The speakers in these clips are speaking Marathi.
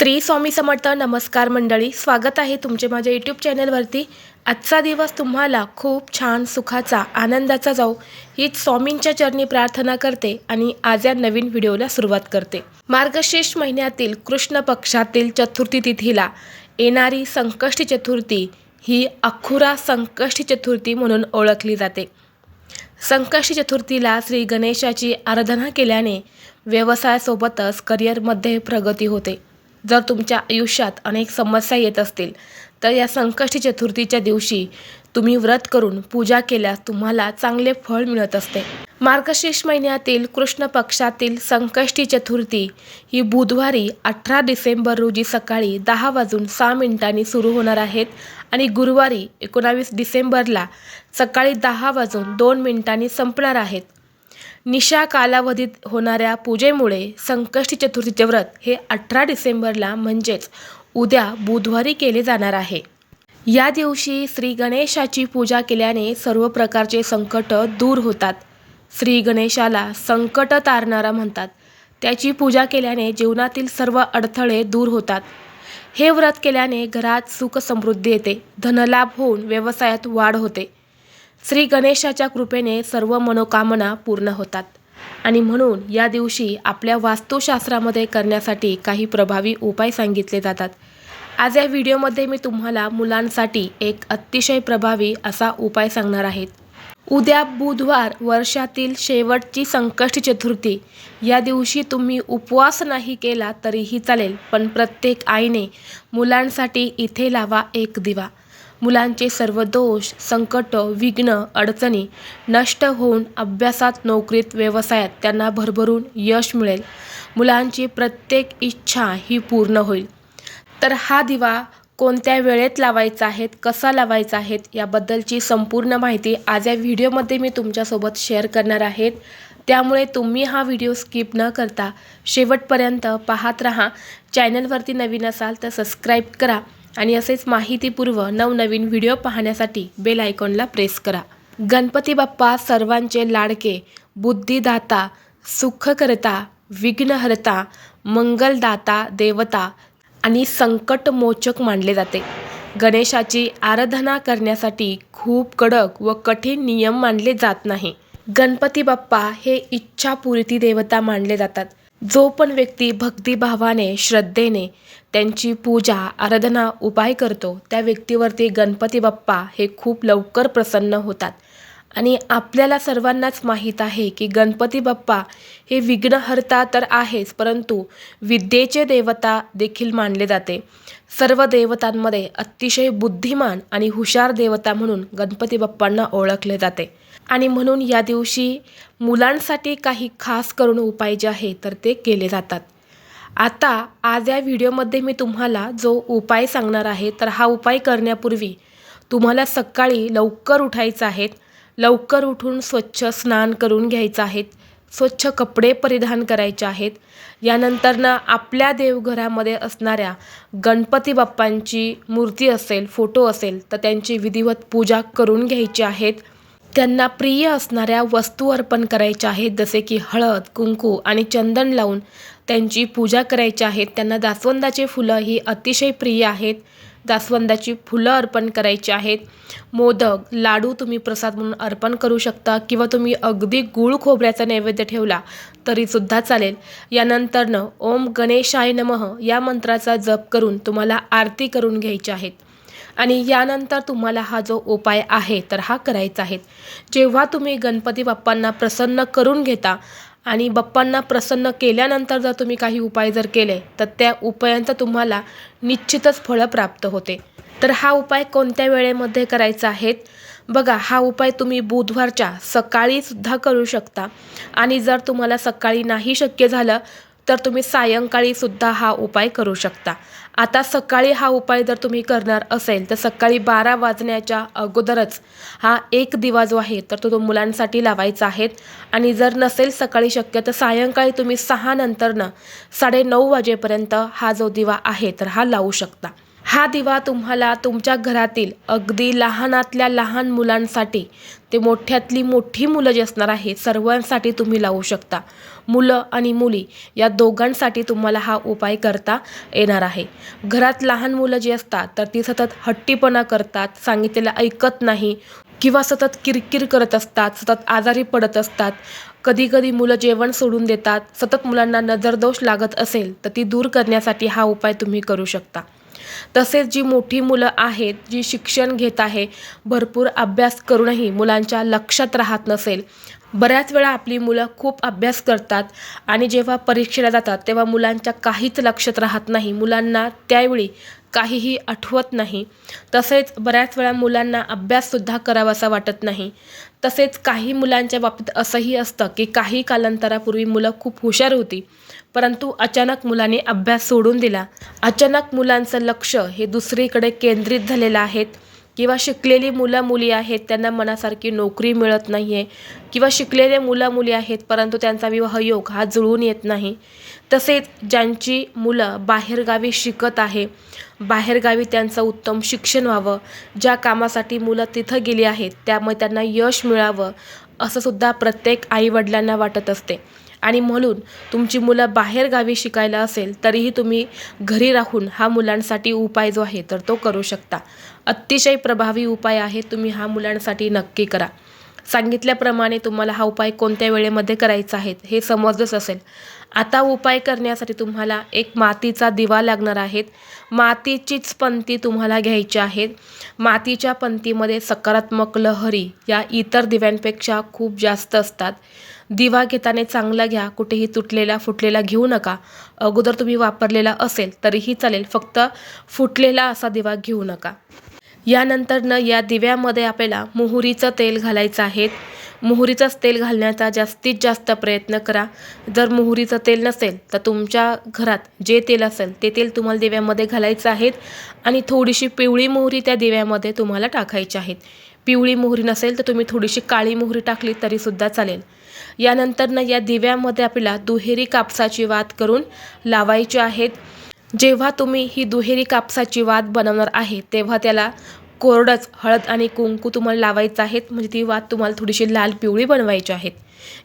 श्री स्वामी समर्थ नमस्कार मंडळी स्वागत आहे तुमचे माझ्या यूट्यूब चॅनलवरती. आजचा दिवस तुम्हाला खूप छान सुखाचा आनंदाचा जाऊ हीच स्वामींच्या चरणी प्रार्थना करते आणि आज या नवीन व्हिडिओला सुरुवात करते. मार्गशीर्ष महिन्यातील कृष्ण पक्षातील चतुर्थी तिथीला येणारी संकष्टी चतुर्थी ही अखुरा संकष्टी चतुर्थी म्हणून ओळखली जाते. संकष्टी चतुर्थीला श्री गणेशाची आराधना केल्याने व्यवसायासोबतच करिअरमध्ये प्रगती होते. जर तुमच्या आयुष्यात अनेक समस्या येत असतील तर या संकष्टी चतुर्थीच्या दिवशी तुम्ही व्रत करून पूजा केल्यास तुम्हाला चांगले फळ मिळत असते. मार्गशीर्ष महिन्यातील कृष्ण पक्षातील संकष्टी चतुर्थी ही बुधवारी अठरा डिसेंबर रोजी सकाळी दहा वाजून सहा मिनिटांनी सुरू होणार आहेत आणि गुरुवारी एकोणावीस डिसेंबरला सकाळी दहा वाजून दोन मिनिटांनी संपणार आहेत निशा कालावधीत होणाऱ्या पूजेमुळे संकष्टी चतुर्थीचे व्रत हे अठरा डिसेंबरला म्हणजेच उद्या बुधवारी केले जाणार आहे. या दिवशी श्री गणेशाची पूजा केल्याने सर्व प्रकारचे संकट दूर होतात. श्री गणेशाला संकट तारणारा म्हणतात. त्याची पूजा केल्याने जीवनातील सर्व अडथळे दूर होतात. हे व्रत केल्याने घरात सुख समृद्धी येते. धनलाभ होऊन व्यवसायात वाढ होते. श्री गणेशाच्या कृपेने सर्व मनोकामना पूर्ण होतात. आणि म्हणून या दिवशी आपल्या वास्तुशास्त्रामध्ये करण्यासाठी काही प्रभावी उपाय सांगितले जातात. आज या व्हिडिओमध्ये मी तुम्हाला मुलांसाठी एक अतिशय प्रभावी असा उपाय सांगणार आहेत उद्या बुधवार वर्षातील शेवटची संकष्ट चतुर्थी. या दिवशी तुम्ही उपवास नाही केला तरीही चालेल पण प्रत्येक आईने मुलांसाठी इथे लावा एक दिवा. मुलांचे सर्व दोष संकट विघ्न अडचणी नष्ट होऊन अभ्यासात नोकरीत व्यवसायात त्यांना भरभरून यश मिळेल. मुलांची प्रत्येक इच्छा ही पूर्ण होईल. तर हा दिवा कोणत्या वेळेत लावायचा आहेत कसा लावायचा आहेत याबद्दलची संपूर्ण माहिती आज या व्हिडिओमध्ये मी तुमच्यासोबत शेअर करणार आहेत. त्यामुळे तुम्ही हा व्हिडिओ स्किप न करता शेवटपर्यंत पाहत राहा. चॅनलवरती नवीन असाल तर सबस्क्राईब करा. आणि असेच माहितीपूर्व नवनवीन व्हिडिओ पाहण्यासाठी बेल आयकॉनला प्रेस करा. गणपती बाप्पा सर्वांचे लाडके बुद्धिदाता सुखकर्ता विघ्नहर्ता मंगलदाता देवता आणि संकटमोचक मानले जाते. गणेशाची आराधना करण्यासाठी खूप कडक व कठीण नियम मानले जात नाही. गणपती बाप्पा हे इच्छापूर्ती देवता मानले जातात. जो पण व्यक्ती भक्तिभावाने श्रद्धेने त्यांची पूजा आराधना उपाय करतो त्या व्यक्तीवरती गणपती बाप्पा हे खूप लवकर प्रसन्न होतात. आणि आपल्याला सर्वांनाच माहीत आहे की गणपती बाप्पा हे विघ्नहर्ता तर आहेच परंतु विद्येचे देवता देखील मानले जाते. सर्व देवतांमध्ये अतिशय बुद्धिमान आणि हुशार देवता म्हणून गणपती बाप्पांना ओळखले जाते. आणि म्हणून या दिवशी मुलांसाठी काही खास करून उपाय जे आहे तर ते केले जातात. आता आज या व्हिडिओमध्ये मी तुम्हाला जो उपाय सांगणार आहे तर हा उपाय करण्यापूर्वी तुम्हाला सकाळी लवकर उठायचं आहे लवकर उठून स्वच्छ स्नान करून घ्यायचं आहे स्वच्छ कपडे परिधान करायचे आहेत. यानंतरनं आपल्या देवघरामध्ये असणाऱ्या गणपती बाप्पांची मूर्ती असेल फोटो असेल तर त्यांची विधिवत पूजा करून घ्यायची आहेत. त्यांना प्रिय असणाऱ्या वस्तू अर्पण करायच्या आहेत जसे की हळद कुंकू आणि चंदन लावून त्यांची पूजा करायची आहेत त्यांना जास्वंदाचे फुलं ही अतिशय प्रिय आहेत. जास्वंदाची फुलं अर्पण करायची आहेत. मोदक लाडू तुम्ही प्रसाद म्हणून अर्पण करू शकता किंवा तुम्ही अगदी गूळ खोबऱ्याचा नैवेद्य ठेवला तरीसुद्धा चालेल. यानंतरनं ओम गणेशाय नमः या मंत्राचा जप करून तुम्हाला आरती करून घ्यायची आहेत आणि यानंतर तुम्हाला हा जो उपाय आहे तर हा करायचा आहे. जेव्हा तुम्ही गणपती बाप्पांना प्रसन्न करून घेता आणि बाप्पांना प्रसन्न केल्यानंतर जर तुम्ही काही उपाय जर केले तर त्या उपायांचं तुम्हाला निश्चितच फळं प्राप्त होते. तर हा उपाय कोणत्या वेळेमध्ये करायचा आहे? बघा हा उपाय तुम्ही बुधवारच्या सकाळीसुद्धा करू शकता. आणि जर तुम्हाला सकाळी नाही शक्य झालं तर तुम्ही सायंकाळीसुद्धा हा उपाय करू शकता. आता सकाळी हा उपाय जर तुम्ही करणार असेल तर सकाळी बारा वाजण्याच्या अगोदरच हा एक दिवा जो आहे तर तो तो मुलांसाठी लावायचा आहे. आणि जर नसेल सकाळी शक्य तर सायंकाळी तुम्ही सहा नंतरनं साडेनऊ वाजेपर्यंत हा जो दिवा आहे तर हा लावू शकता. हा दिवा तुम्हाला तुमच्या घरातील अगदी लहानातल्या लहान मुलांसाठी ते मोठ्यातली मोठी मुलं जी असणार आहे सर्वांसाठी तुम्ही लावू शकता. मुलं आणि मुली या दोघांसाठी तुम्हाला हा उपाय करता येणार आहे. घरात लहान मुलं जी असतात तर ती सतत हट्टीपणा करतात सांगितलेलं ऐकत नाही किंवा सतत किरकिर करत असतात सतत आजारी पडत असतात. कधी कधी मुलं जेवण सोडून देतात सतत मुलांना नजरदोष लागत असेल तर ती दूर करण्यासाठी हा उपाय तुम्ही करू शकता. तसेच जी मोठी मुलं आहेत जी शिक्षण घेत आहे भरपूर अभ्यास करूनही मुलांच्या लक्षात राहत नसेल. बऱ्याच वेळा आपली मुलं खूप अभ्यास करतात आणि जेव्हा परीक्षेला जातात तेव्हा मुलांच्या काहीच लक्षात राहत नाही. मुलांना त्यावेळी काहीही आठवत नाही. तसेच बऱ्याच वेळा मुलांना अभ्याससुद्धा करावासा वाटत नाही. तसेच काही मुलांच्या बाबतीत असंही असतं की काही कालांतरापूर्वी मुलं खूप हुशार होती. परंतु अचानक मुलाने अभ्यास सोडून दिला. अचानक मुलांचं लक्ष हे दुसरीकडे केंद्रित झालेलं आहेत किंवा शिकलेली मुलं मुली आहेत त्यांना मनासारखी नोकरी मिळत नाही आहे किंवा शिकलेले मुलं मुली आहेत परंतु त्यांचा विवाहयोग हा जुळून येत नाही. तसेच ज्यांची मुलं बाहेरगावी शिकत आहे बाहेरगावी त्यांचं उत्तम शिक्षण व्हावं ज्या कामासाठी मुलं तिथं गेली आहेत त्यामुळे त्यांना यश मिळावं असंसुद्धा प्रत्येक आईवडिलांना वाटत असते. आणि म्हणून तुमची मुलं बाहेरगावी शिकायला असेल तरीही तुम्ही घरी राहून हा मुलांसाठी उपाय जो आहे तर तो करू शकता. अतिशय प्रभावी उपाय आहे तुम्ही हा मुलांसाठी नक्की करा. सांगितल्याप्रमाणे तुम्हाला हा उपाय कोणत्या वेळेमध्ये करायचा आहे हे समजलंच असेल. आता उपाय करण्यासाठी तुम्हाला एक मातीचा दिवा लागणार आहेत. मातीचीच पंती तुम्हाला घ्यायची आहेत. मातीच्या पंतीमध्ये सकारात्मक लहरी या इतर दिव्यांपेक्षा खूप जास्त असतात. दिवा घेताना चांगला घ्या कुठेही तुटलेला फुटलेला घेऊ नका. अगोदर तुम्ही वापरलेला असेल तरीही चालेल फक्त फुटलेला असा दिवा घेऊ नका. यानंतरनं या दिव्यामध्ये आपल्याला मोहरीचं तेल घालायचं आहे. मोहरीचंच तेल घालण्याचा जास्तीत जास्त प्रयत्न करा. जर मोहरीचं तेल नसेल तर तुमच्या घरात जे तेल असेल ते तेल तुम्हाला दिव्यामध्ये घालायचं आहे आणि थोडीशी पिवळी मोहरी त्या दिव्यामध्ये तुम्हाला टाकायची आहेत. पिवळी मोहरी नसेल तर तुम्ही थोडीशी काळी मोहरी टाकली तरीसुद्धा चालेल. यानंतरनं या दिव्यामध्ये आपल्याला दुहेरी कापसाची वात करून लावायची आहेत. जेव्हा तुम्ही ही दुहेरी कापसाची वात बनवणार आहे तेव्हा त्याला कोरडंच हळद आणि कुंकू तुम्हाला लावायचं आहेत म्हणजे ती वात तुम्हाला थोडीशी लाल पिवळी बनवायची आहेत.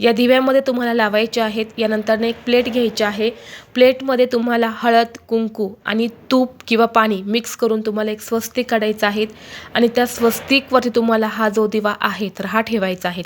या दिव्यामध्ये तुम्हाला लावायचे आहेत यानंतरनं एक प्लेट घ्यायची आहे. प्लेटमध्ये तुम्हाला हळद कुंकू आणि तूप किंवा पाणी मिक्स करून तुम्हाला एक स्वस्तिक काढायचं आहे आणि त्या स्वस्तिकवरती तुम्हाला हा जो दिवा आहे तर हा ठेवायचा आहे.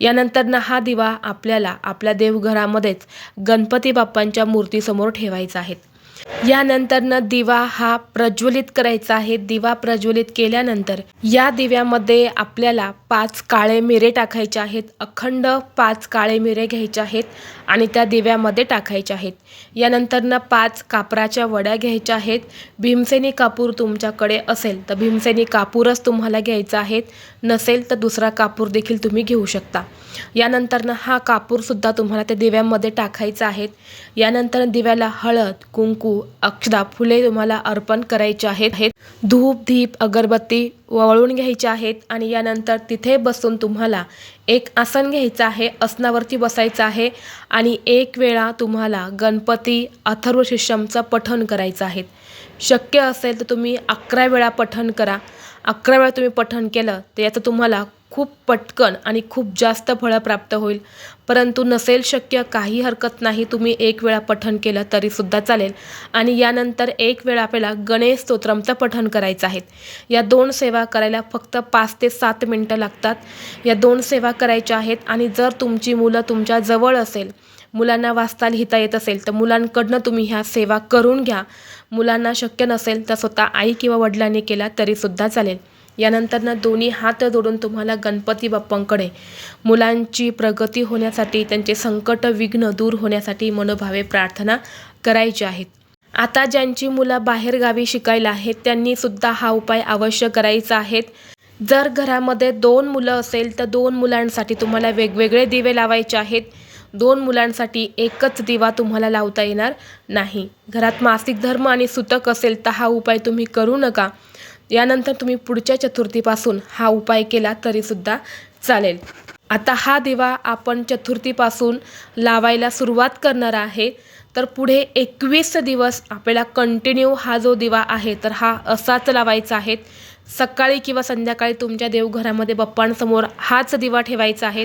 यानंतरनं हा दिवा आपल्याला आपल्या देवघरामध्येच गणपती बाप्पांच्या मूर्तीसमोर ठेवायचा आहे. यानंतरनं दिवा हा प्रज्वलित करायचा आहे. दिवा प्रज्वलित केल्यानंतर या दिव्यामध्ये आपल्याला पाच काळे मिरे टाकायचे आहेत. अखंड पाच काळे मिरे घ्यायचे आहेत आणि त्या दिव्यामध्ये टाकायचे आहेत. यानंतरनं पाच कापराच्या वड्या घ्यायच्या आहेत. भीमसेनी कापूर तुमच्याकडे असेल तर भीमसेनी कापूरच तुम्हाला घ्यायचा आहे. नसेल तर दुसरा कापूर देखील तुम्ही घेऊ शकता. यानंतरनं हा कापूरसुद्धा तुम्हाला त्या दिव्यामध्ये टाकायचा आहे. यानंतर दिव्याला हळद कुंकू अक्षदा फुले तुम्हाला अर्पण करायचे आहेत. धूप दीप अगरबत्ती वळून घ्यायचे आहेत आणि यानंतर तिथे बसून तुम्हाला एक आसन घ्यायचं आहे आसनावरती बसायचं आहे आणि एक वेळा तुम्हाला गणपती अथर्व शिष्यमचं पठण करायचं आहे. शक्य असेल तर तुम्ही अकरा वेळा पठण करा. अकरा वेळा तुम्ही पठण केलं तर याचं तुम्हाला खूप पटकन आणि खूप जास्त फळं प्राप्त होईल. परंतु नसेल शक्य काही हरकत नाही तुम्ही एक वेळा पठण केलं तरीसुद्धा चालेल. आणि यानंतर एक वेळा आपल्याला गणेश स्तोत्रमचं पठण करायचं आहे. या दोन सेवा करायला फक्त पाच ते सात मिनटं लागतात. या दोन सेवा करायच्या आहेत आणि जर तुमची मुलं तुमच्या जवळ असेल मुलांना वाचता लिहिता येत असेल तर मुलांकडनं तुम्ही ह्या सेवा करून घ्या. मुलांना शक्य नसेल तर स्वतः आई किंवा वडिलांनी केला तरीसुद्धा चालेल. यानंतरनं दोन्ही हात जोडून तुम्हाला गणपती बाप्पांकडे मुलांची प्रगती होण्यासाठी त्यांचे संकट विघ्न दूर होण्यासाठी मनोभावे प्रार्थना करायची आहेत. आता ज्यांची मुलं बाहेरगावी शिकायला आहेत त्यांनी सुद्धा हा उपाय अवश्य करायचा आहेत जर घरामध्ये दोन मुलं असेल तर दोन मुलांसाठी तुम्हाला वेगवेगळे दिवे लावायचे आहेत. दोन मुलांसाठी एकच दिवा तुम्हाला लावता येणार नाही. घरात मासिक धर्म आणि सुतक असेल तर हा उपाय तुम्ही करू नका. यानंतर तुम्ही पुढच्या चतुर्थीपासून हा उपाय केला तरीसुद्धा चालेल. आता हा दिवा आपण चतुर्थीपासून लावायला सुरुवात करणार आहे. तर पुढे एकवीस दिवस आपल्याला कंटिन्यू हा जो दिवा आहे तर हा असाच लावायचा आहे. सकाळी किंवा संध्याकाळी तुमच्या देवघरामध्ये बप्पांसमोर हाच दिवा ठेवायचा आहे.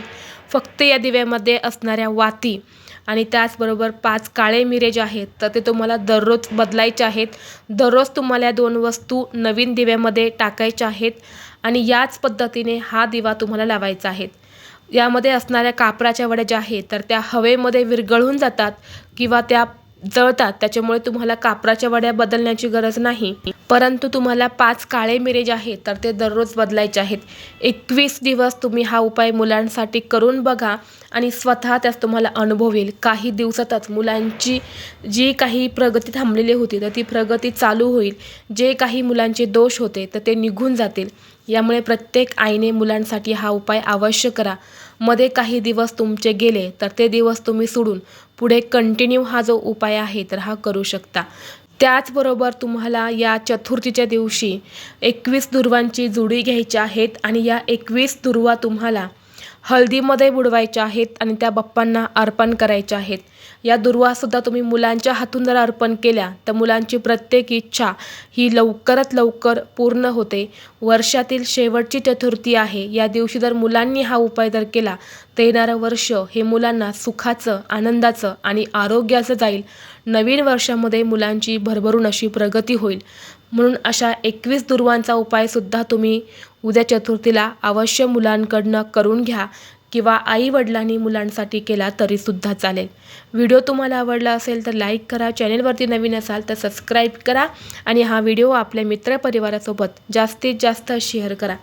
फक्त या दिव्यामध्ये असणाऱ्या वाती आणि त्याचबरोबर पाच काळे मिरे जे आहेत तर ते तुम्हाला दररोज बदलायचे आहेत. दररोज तुम्हाला या दोन वस्तू नवीन दिव्यामध्ये टाकायच्या आहेत आणि याच पद्धतीने हा दिवा तुम्हाला लावायचा आहे. यामध्ये असणाऱ्या कापराच्या वड्या ज्या आहेत तर त्या हवेमध्ये विरघळून जातात किंवा त्या जळतात. त्याच्यामुळे तुम्हाला कापराच्या वड्या बदलण्याची गरज नाही. परंतु तुम्हाला पाच काळे मिरे जे आहेत तर ते दररोज बदलायचे आहेत. एकवीस दिवस तुम्ही हा उपाय मुलांसाठी करून बघा आणि स्वतः त्यास तुम्हाला अनुभव येईल काही दिवसातच मुलांची जी काही प्रगती थांबलेली होती तर ती प्रगती चालू होईल. जे काही मुलांचे दोष होते तर ते निघून जातील. यामुळे प्रत्येक आईने मुलांसाठी हा उपाय अवश्य करा. मध्ये काही दिवस तुमचे गेले तर ते दिवस तुम्ही सोडून पुढे कंटिन्यू हा जो उपाय आहे तर हा करू शकता. त्याचबरोबर तुम्हाला या चतुर्थीच्या दिवशी एकवीस दुर्वांची जुडी घ्यायची आहेत आणि या एकवीस दुर्वा तुम्हाला हळदीमध्ये बुडवायच्या आहेत आणि त्या बाप्पांना अर्पण करायच्या आहेत. या दुर्वासुद्धा तुम्ही मुलांच्या हातून जर अर्पण केल्या तर मुलांची प्रत्येक इच्छा ही लवकरात लवकर पूर्ण होते. वर्षातील शेवटची चतुर्थी आहे. या दिवशी जर मुलांनी हा उपाय जर केला तर येणारं वर्ष हे मुलांना सुखाचं आनंदाचं आणि आरोग्याचं जाईल. नवीन वर्षामध्ये मुलांची भरभरून अशी प्रगती होईल. म्हणून अशा एकवीस दुर्वांचा उपायसुद्धा तुम्ही उद्या चतुर्थीला अवश्य मुलांकडनं करून घ्या. किंवा आई वडिलांनी मुलांसाठी केला तरीसुद्धा चालेल. व्हिडिओ तुम्हाला आवडला असेल तर लाईक करा चॅनेलवरती नवीन असाल तर सबस्क्राईब करा आणि हा व्हिडिओ आपल्या मित्रपरिवारासोबत जास्तीत जास्त शेअर करा.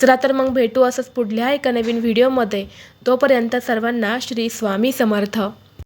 चला तर मग भेटू असंच पुढल्या एका नवीन व्हिडिओमध्ये. तोपर्यंत सर्वांना श्री स्वामी समर्थ.